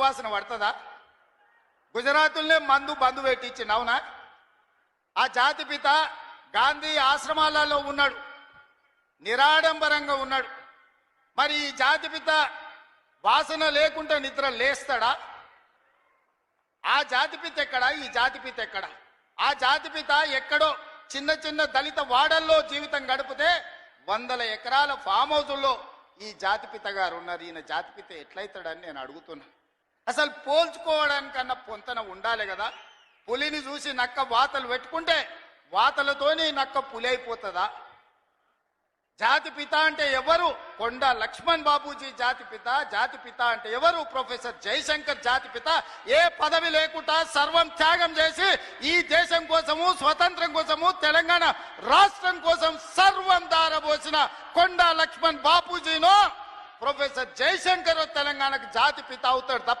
వాసన పడుతుందా? గుజరాతుల్నే మందు బంధు పెట్టించింది అవునా? ఆ జాతి పిత గాంధీ ఆశ్రమాలలో ఉన్నాడు నిరాడంబరంగా ఉన్నాడు. మరి ఈ జాతి పిత వాసన లేకుండా నిద్ర లేస్తాడా? ఆ జాతి పిత ఎక్కడా? ఈ జాతి పిత ఎక్కడ? ఆ జాతి పిత ఎక్కడో చిన్న చిన్న దళిత వాడల్లో జీవితం గడిపితే వందల ఎకరాల ఫామ్ హౌజుల్లో ఈ జాతిపిత గారు ఉన్నారు. ఈయన జాతిపిత ఎట్లయితాడని నేను అడుగుతున్నా. అసలు పోల్చుకోవడానికన్నా పొంతన ఉండాలి కదా. పులిని చూసి నక్క వాతలు పెట్టుకుంటే వాతలతోని నక్క పులి అయిపోతుందా? జాతి పిత అంటే ఎవరు? కొండ లక్ష్మణ్ బాబూజీ జాతి పిత జాతి పిత అంటే ఎవరు? ప్రొఫెసర్ జయశంకర్ జాతి పిత. ఏ పదవి లేకుండా సర్వం త్యాగం చేసి ఈ దేశం కోసము స్వతంత్రం కోసము తెలంగాణ రాష్ట్రం కోసం సర్వం దారబోసిన కొండ లక్ష్మణ్ బాపూజీను ప్రొఫెసర్ జయశంకర్ తెలంగాణకు జాతి పిత అవుతాడు తప్ప